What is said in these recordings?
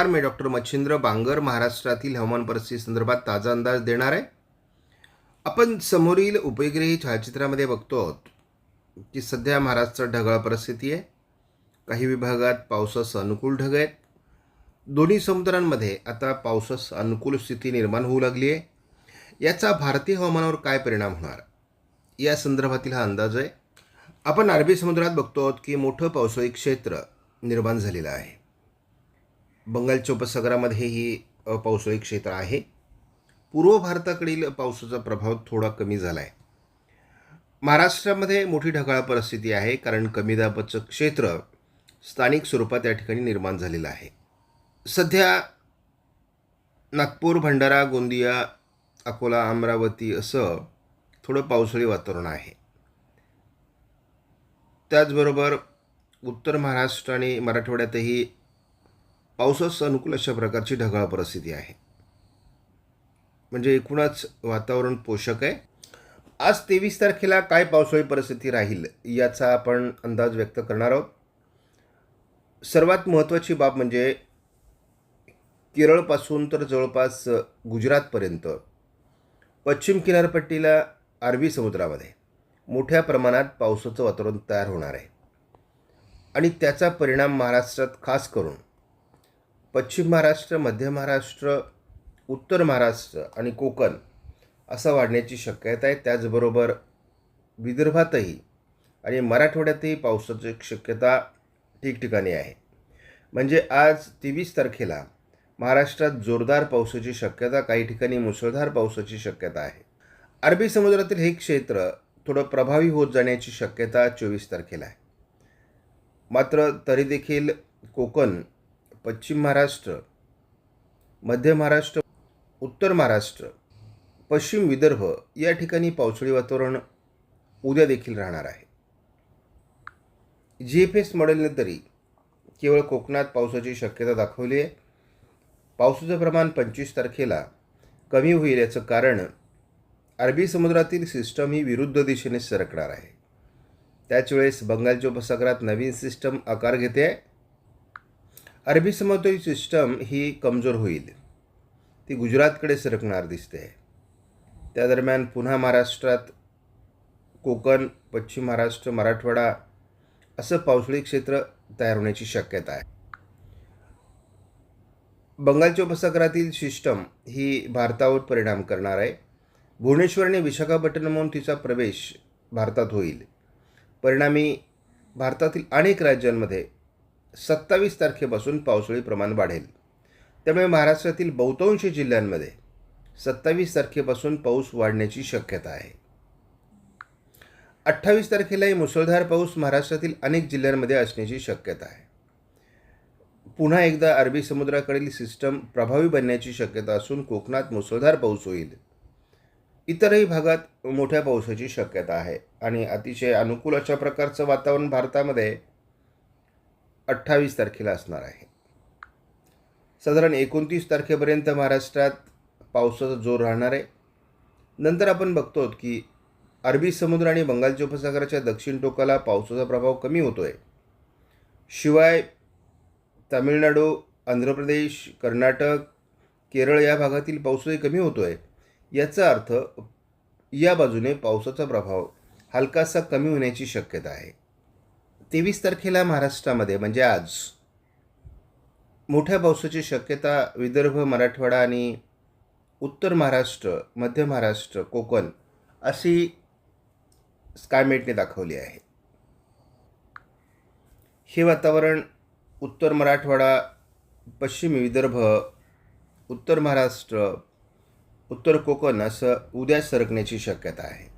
नमस्कार मी डॉक्टर मच्छिंद्र बांगर महाराष्ट्रातील हवामान परिस्थिती संदर्भात ताजा अंदाज देणार आहे. आपण समोरील उपग्रही छायाचित्रामध्ये बघतो आहोत की सध्या महाराष्ट्रात ढगाळ परिस्थिती आहे. काही विभागात पावसास अनुकूल ढग आहेत. दोन्ही समुद्रांमध्ये आता पावसास अनुकूल स्थिती निर्माण होऊ लागली आहे. याचा भारतीय हवामानावर काय परिणाम होणार? या संदर्भातील हा अंदाज आहे. आपण अरबी समुद्रात बघतो आहोत की मोठं पावसाळी क्षेत्र निर्माण झालेलं आहे. बंगालच्या उपसागरामध्ये ही पावसाळी क्षेत्र आहे. पूर्व भारताकडील पावसाचा प्रभाव थोडा कमी झाला आहे महाराष्ट्रामध्ये मोठी ढगाळ परिस्थिती आहे कारण कमी दाबाचं क्षेत्र स्थानिक स्वरूपात या ठिकाणी निर्माण झालेलं आहे. सध्या नागपूर भंडारा गोंदिया अकोला अमरावती असं थोडं पावसाळी वातावरण आहे. त्याचबरोबर उत्तर महाराष्ट्र आणि मराठवाड्यातही पावसास अनुकूल अशा प्रकारची ढगाळ परिस्थिती आहे. म्हणजे एकूणच वातावरण पोषक आहे. आज तेवीस तारखेला काय पावसाळी परिस्थिती राहील याचा आपण अंदाज व्यक्त करणार आहोत. सर्वात महत्त्वाची बाब म्हणजे केरळपासून तर जवळपास गुजरातपर्यंत पश्चिम किनारपट्टीला अरबी समुद्रामध्ये मोठ्या प्रमाणात पावसाचं वातावरण तयार होणार आहे. आणि त्याचा परिणाम महाराष्ट्रात खास करून पश्चिम महाराष्ट्र मध्य महाराष्ट्र उत्तर महाराष्ट्र आणि कोकण असं वाढण्याची शक्यता आहे. त्याचबरोबर विदर्भातही आणि मराठवाड्यातही पावसाची शक्यता ठिकठिकाणी आहे. म्हणजे आज तेवीस तारखेला महाराष्ट्रात जोरदार पावसाची शक्यता काही ठिकाणी मुसळधार पावसाची शक्यता आहे. अरबी समुद्रातील हे क्षेत्र थोडं प्रभावी होत जाण्याची शक्यता चोवीस तारखेला आहे. मात्र तरी देखील कोकण पश्चिम महाराष्ट्र मध्य महाराष्ट्र उत्तर महाराष्ट्र पश्चिम विदर्भ या ठिकाणी पावसाळी वातावरण उद्या देखील राहणार आहे. जी एफ एस मॉडेलने तरी केवळ कोकणात पावसाची शक्यता दाखवली आहे. पावसाचं प्रमाण पंचवीस तारखेला कमी होईल याचं कारण अरबी समुद्रातील सिस्टम ही विरुद्ध दिशेने सरकणार आहे. त्याच वेळेस बंगालच्या उपसागरात नवीन सिस्टम आकार घेते. आहे अरबी समुद्री सिस्टम ही कमजोर होईल. ती गुजरातकडे सरकणार दिसते. आहे त्या दरम्यान पुन्हा महाराष्ट्रात कोकण पश्चिम महाराष्ट्र मराठवाडा असं पावसाळी क्षेत्र तयार होण्याची शक्यता आहे. बंगालच्या उपसागरातील सिस्टम ही भारतावर परिणाम करणार आहे. भुवनेश्वर आणि विशाखापट्टणमहून तिचा प्रवेश भारतात होईल. परिणामी भारतातील अनेक राज्यांमध्ये सत्तावीस तारखेपासून पावसाळी प्रमाण वाढेल. त्यामुळे महाराष्ट्रातील बहुतांश जिल्ह्यांमध्ये सत्तावीस तारखेपासून पाऊस वाढण्याची शक्यता आहे. अठ्ठावीस तारखेलाही मुसळधार पाऊस महाराष्ट्रातील अनेक जिल्ह्यांमध्ये असण्याची शक्यता आहे. पुन्हा एकदा अरबी समुद्राकडील सिस्टम प्रभावी बनण्याची शक्यता असून कोकणात मुसळधार पाऊस होईल. इतरही भागात मोठ्या पावसाची शक्यता आहे आणि अतिशय अनुकूल अशा प्रकारचं वातावरण भारतामध्ये अठ्ठावीस तारखेला असणार आहे. साधारण एकोणतीस तारखेपर्यंत महाराष्ट्रात पावसाचा जोर राहणार आहे. नंतर आपण बघतो की अरबी समुद्र आणि बंगालच्या उपसागराच्या दक्षिण टोकाला पावसाचा प्रभाव कमी होतो आहे शिवाय तामिळनाडू आंध्र प्रदेश कर्नाटक केरळ या भागातील पाऊसही कमी होतो आहे याचा अर्थ या बाजूने पावसाचा प्रभाव हलकासा कमी होण्याची शक्यता आहे. तेवीस तारखेला महाराष्ट्रामध्ये म्हणजे आज मोठ्या पावसाची शक्यता विदर्भ मराठवाडा आणि उत्तर महाराष्ट्र मध्य महाराष्ट्र कोकण अशी स्कायमेटने दाखवली आहे. हे वातावरण उत्तर मराठवाडा पश्चिम विदर्भ उत्तर महाराष्ट्र उत्तर कोकण असं उद्या सरकण्याची शक्यता आहे.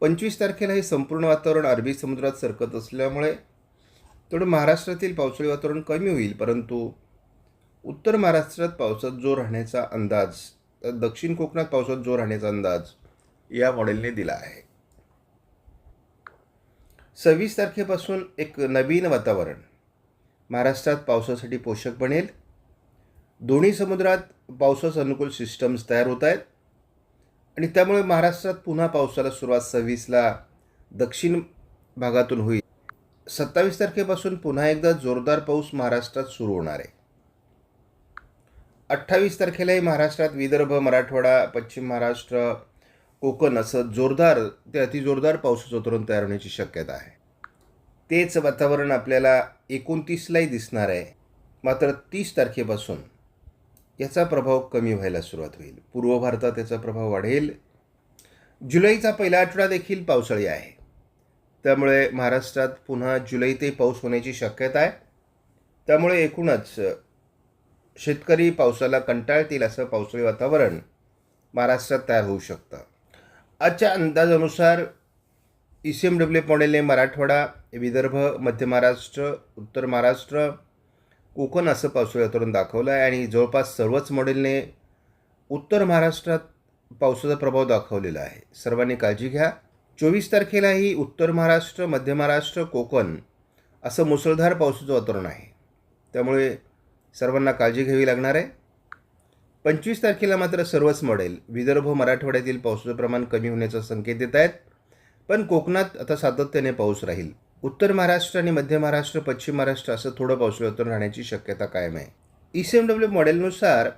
पंचवीस तारखेला हे संपूर्ण वातावरण अरबी समुद्रात सरकत असल्यामुळे थोडं महाराष्ट्रातील पावसाळी वातावरण कमी होईल परंतु उत्तर महाराष्ट्रात पावसात जोर राहण्याचा अंदाज तर दक्षिण कोकणात पावसात जोर राहण्याचा अंदाज या मॉडेलने दिला आहे. सव्वीस तारखेपासून एक नवीन वातावरण. महाराष्ट्रात पावसासाठी पोषक बनेल. दोन्ही समुद्रात पावसास अनुकूल सिस्टम्स तयार होत आहेत. आणि त्यामुळे महाराष्ट्रात पुन्हा पावसाला सुरुवात सव्वीसला दक्षिण भागातून होईल. सत्तावीस तारखेपासून पुन्हा एकदा जोरदार पाऊस महाराष्ट्रात सुरू होणार आहे. अठ्ठावीस तारखेलाही महाराष्ट्रात विदर्भ मराठवाडा पश्चिम महाराष्ट्र कोकण असं जोरदार ते अतिजोरदार पावसाचं वातावरण तयार होण्याची शक्यता आहे. तेच वातावरण आपल्याला एकोणतीसलाही दिसणार आहे. मात्र तीस तारखेपासून याचा प्रभाव कमी व्हायला सुरुवात होईल. पूर्व भारतात याचा प्रभाव वाढेल. जुलैचा पहिला आठवडा देखील पावसाळी आहे. त्यामुळे महाराष्ट्रात पुन्हा जुलै ते पाऊस होण्याची शक्यता आहे. त्यामुळे एकूणच शेतकरी पावसाला कंटाळतील असं पावसाळी वातावरण महाराष्ट्रात तयार होऊ शकतं. आजच्या अंदाजानुसार ई सी एम डब्ल्यू मॉडेलने मराठवाडा विदर्भ मध्य महाराष्ट्र उत्तर महाराष्ट्र कोकण असं पावसाळी दाखवलं आहे आणि जवळपास सर्वच मॉडेलने उत्तर महाराष्ट्रात पावसाचा प्रभाव दाखवलेला आहे. सर्वांनी काळजी घ्या. चोवीस तारखेलाही उत्तर महाराष्ट्र मध्य महाराष्ट्र कोकण असं मुसळधार पावसाचं वातावरण आहे. त्यामुळे सर्वांना काळजी घ्यावी लागणार आहे. पंचवीस तारखेला मात्र सर्वच मॉडेल विदर्भ मराठवाड्यातील पावसाचं प्रमाण कमी होण्याचा संकेत देत आहेत. पण कोकणात आता सातत्याने पाऊस राहील. उत्तर महाराष्ट्र आणि मध्य महाराष्ट्र पश्चिम महाराष्ट्र असं थोडं पावसाळ्यातून राहण्याची शक्यता कायम आहे. ई सी एम डब्ल्यू मॉडेलनुसार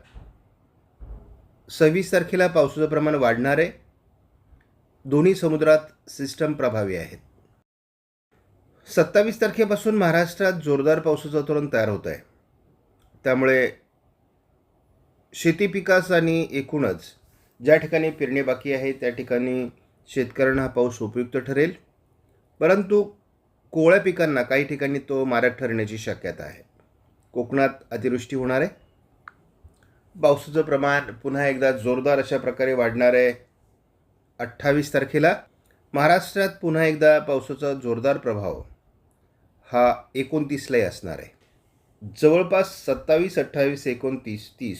सव्वीस तारखेला पावसाचं प्रमाण वाढणार आहे. दोन्ही समुद्रात सिस्टम प्रभावी आहेत. सत्तावीस तारखेपासून महाराष्ट्रात जोरदार पावसाचं वातावरण तयार होत आहे. त्यामुळे शेती पिकास आणि एकूणच ज्या ठिकाणी पेरणी बाकी आहे त्या ठिकाणी शेतकऱ्यांना हा पाऊस उपयुक्त ठरेल. परंतु कोवळ्या पिकांना काही ठिकाणी तो मारक ठरण्याची शक्यता आहे. कोकणात अतिवृष्टी होणार आहे? पावसाचं प्रमाण पुन्हा एकदा जोरदार अशा प्रकारे वाढणार आहे. अठ्ठावीस तारखेला महाराष्ट्रात पुन्हा एकदा पावसाचा जोरदार प्रभाव. हा एकोणतीसलाही असणार आहे. जवळपास सत्तावीस अठ्ठावीस एकोणतीस तीस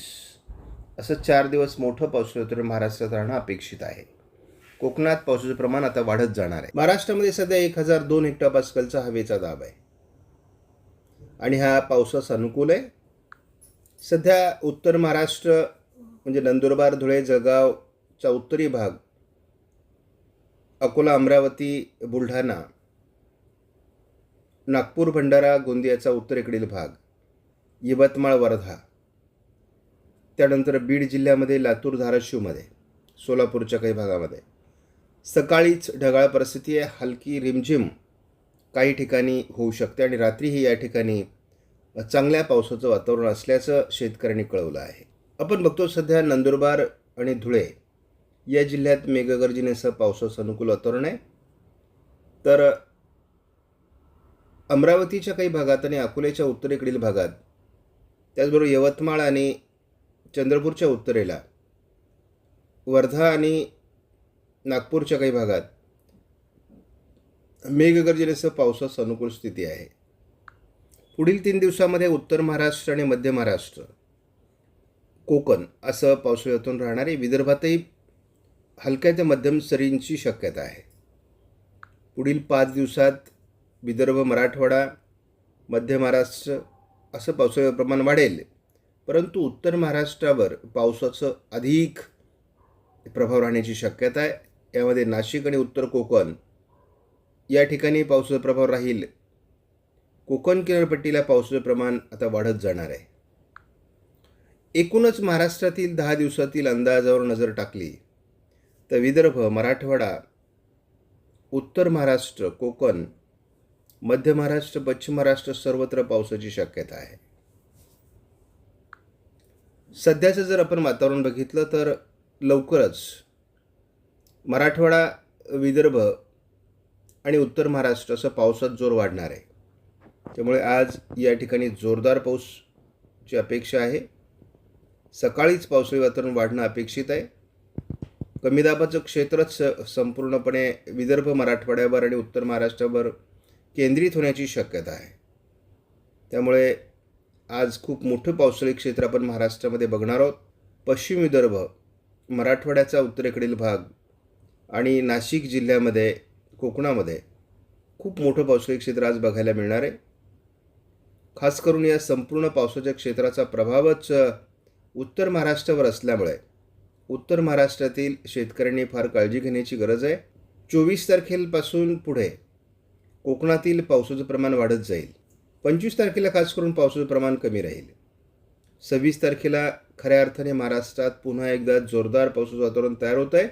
असं चार दिवस मोठं पावसाळी महाराष्ट्रात राहणं अपेक्षित आहे. कोकणात पावसाचं प्रमाण आता वाढत जाणार आहे. महाराष्ट्रामध्ये सध्या एक हजार दोन हेक्टर पास्कलचा हवेचा दाब आहे. आणि हा पावसास अनुकूल आहे. सध्या उत्तर महाराष्ट्र म्हणजे नंदुरबार धुळे जळगावचा उत्तरी भाग अकोला अमरावती बुलढाणा नागपूर भंडारा गोंदियाचा उत्तरेकडील भाग यवतमाळ वर्धा त्यानंतर बीड जिल्ह्यामध्ये लातूर धाराशिवमध्ये सोलापूरच्या काही भागामध्ये. सकाळीच ढगाळ परिस्थिती आहे हलकी रिमझिम काही ठिकाणी होऊ शकते आणि रात्रीही या ठिकाणी चांगल्या पावसाचं वातावरण असल्याचं शेतकऱ्यांनी कळवलं आहे. आपण बघतो सध्या नंदुरबार आणि धुळे या जिल्ह्यात मेघगर्जनेसह पावसाचं अनुकूल वातावरण आहे. तर अमरावतीच्या काही भागात आणि अकोल्याच्या उत्तरेकडील भागात त्याचबरोबर यवतमाळ आणि चंद्रपूरच्या उत्तरेला वर्धा आणि नागपूरच्या काही भागात मेघगर्जनेसह पावसास अनुकूल स्थिती आहे. पुढील तीन दिवसामध्ये उत्तर महाराष्ट्र आणि मध्य महाराष्ट्र कोकण असं पावसाळ्यातून राहणारे विदर्भातही हलक्या ते मध्यम सरींची शक्यता आहे. पुढील पाच दिवसात विदर्भ मराठवाडा मध्य महाराष्ट्र असं पावसाचं प्रमाण वाढेल. परंतु उत्तर महाराष्ट्रावर पावसाचं अधिक प्रभाव राहण्याची शक्यता आहे. यामध्ये नाशिक आणि उत्तर कोकण या ठिकाणी पावसाचा प्रभाव राहील. कोकण किनारपट्टीला पावसाचं प्रमाण आता वाढत जाणार आहे. एकूणच महाराष्ट्रातील दहा दिवसातील अंदाजावर नजर टाकली तर विदर्भ मराठवाडा उत्तर महाराष्ट्र कोकण मध्य महाराष्ट्र पश्चिम महाराष्ट्र सर्वत्र पावसाची शक्यता आहे. सध्याचं जर आपण वातावरण बघितलं तर लवकरच मराठवाडा विदर्भ आणि उत्तर महाराष्ट्र असं पावसात जोर वाढणार आहे. त्यामुळे आज या ठिकाणी जोरदार पाऊसची अपेक्षा आहे. सकाळीच पावसाळी वातावरण वाढणं अपेक्षित आहे. कमी दाबाचं क्षेत्रच संपूर्णपणे विदर्भ मराठवाड्यावर आणि उत्तर महाराष्ट्रावर केंद्रित होण्याची शक्यता आहे. त्यामुळे आज खूप मोठं पावसाळी क्षेत्र आपण महाराष्ट्रामध्ये बघणार आहोत. पश्चिम विदर्भ मराठवाड्याचा उत्तरेकडील भाग आणि नाशिक जिल्ह्यामध्ये कोकणामध्ये खूप मोठं पावसाळी क्षेत्र आज बघायला मिळणार आहे. खास करून या संपूर्ण पावसाच्या क्षेत्राचा प्रभावच उत्तर महाराष्ट्रावर असल्यामुळे उत्तर महाराष्ट्रातील शेतकऱ्यांनी फार काळजी घेण्याची गरज आहे. चोवीस तारखेपासून पुढे कोकणातील पावसाचं प्रमाण वाढत जाईल. पंचवीस तारखेला खास करून पावसाचं प्रमाण कमी राहील. सव्वीस तारखेला खऱ्या अर्थाने महाराष्ट्रात पुन्हा एकदा जोरदार पावसाचं वातावरण तयार होत आहे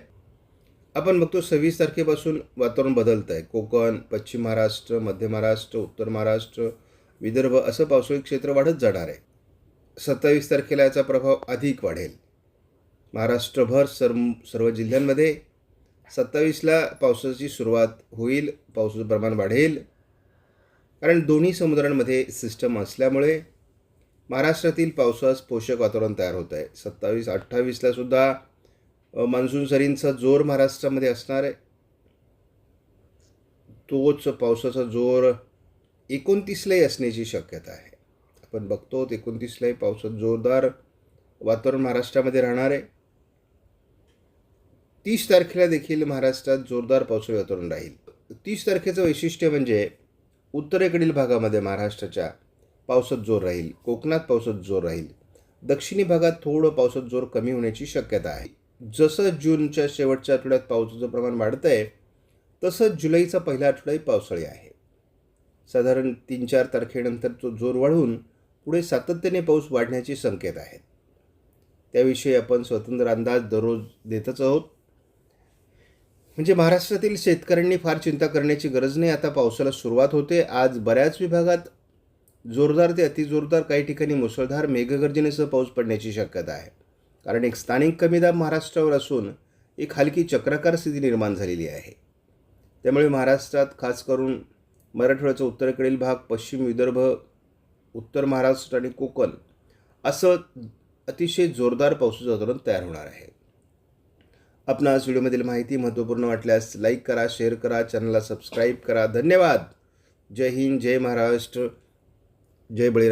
आपण बघतो सव्वीस तारखेपासून वातावरण बदलत आहे. कोकण पश्चिम महाराष्ट्र मध्य महाराष्ट्र उत्तर महाराष्ट्र विदर्भ असं पावसाळी क्षेत्र वाढत जाणार आहे. सत्तावीस तारखेला याचा प्रभाव अधिक वाढेल. महाराष्ट्रभर सर्व सर्व जिल्ह्यांमध्ये सत्तावीसला पावसाची सुरुवात होईल पावसाचं प्रमाण वाढेल. कारण दोन्ही समुद्रांमध्ये सिस्टम असल्यामुळे महाराष्ट्रातील पावसास पोषक वातावरण तयार होत आहे. सत्तावीस अठ्ठावीसला सुद्धा मान्सून सरींचा जोर महाराष्ट्रामध्ये असणार आहे. तोच पावसाचा जोर एकोणतीसलाही असण्याची शक्यता आहे. आपण बघतो एकोणतीसलाही पावसात जोरदार वातावरण महाराष्ट्रामध्ये राहणार आहे. तीस तारखेला देखील महाराष्ट्रात जोरदार पावसाळी वातावरण राहील. तीस तारखेचं वैशिष्ट्य म्हणजे उत्तरेकडील भागामध्ये महाराष्ट्राच्या पावसात जोर राहील. कोकणात पावसात जोर राहील. दक्षिणी भागात थोडं पावसात जोर कमी होण्याची शक्यता आहे. जसं जूनच्या शेवटच्या आठवड्यात पावसाचं प्रमाण वाढतं आहे तसं जुलैचा पहिला आठवडाही पावसाळी आहे. साधारण तीन चार तारखेनंतर तो जोर वाढून पुढे सातत्याने पाऊस वाढण्याचे संकेत आहेत. त्याविषयी आपण स्वतंत्र अंदाज दररोज देतच आहोत. म्हणजे महाराष्ट्रातील शेतकऱ्यांनी फार चिंता करण्याची गरज नाही. आता पावसाला सुरुवात होते. आज बऱ्याच विभागात जोरदार ते अतिजोरदार काही ठिकाणी मुसळधार मेघगर्जनेसह पाऊस पडण्याची शक्यता आहे. कारण एक स्थानिक कमीदाब महाराष्ट्रावर असून एक हलकी चक्राकार स्थिती निर्माण झालेली आहे. त्यामुळे महाराष्ट्रात खास करून मराठवाड्याचा उत्तरेकडील भाग पश्चिम विदर्भ उत्तर महाराष्ट्र आणि कोकण असं अतिशय जोरदार पावसाचं वातावरण तयार होणार आहे. आपणास व्हिडिओमधील माहिती महत्त्वपूर्ण वाटल्यास लाईक करा शेअर करा चॅनलला सबस्क्राईब करा. धन्यवाद. जय हिंद जय महाराष्ट्र. जय बळीराम.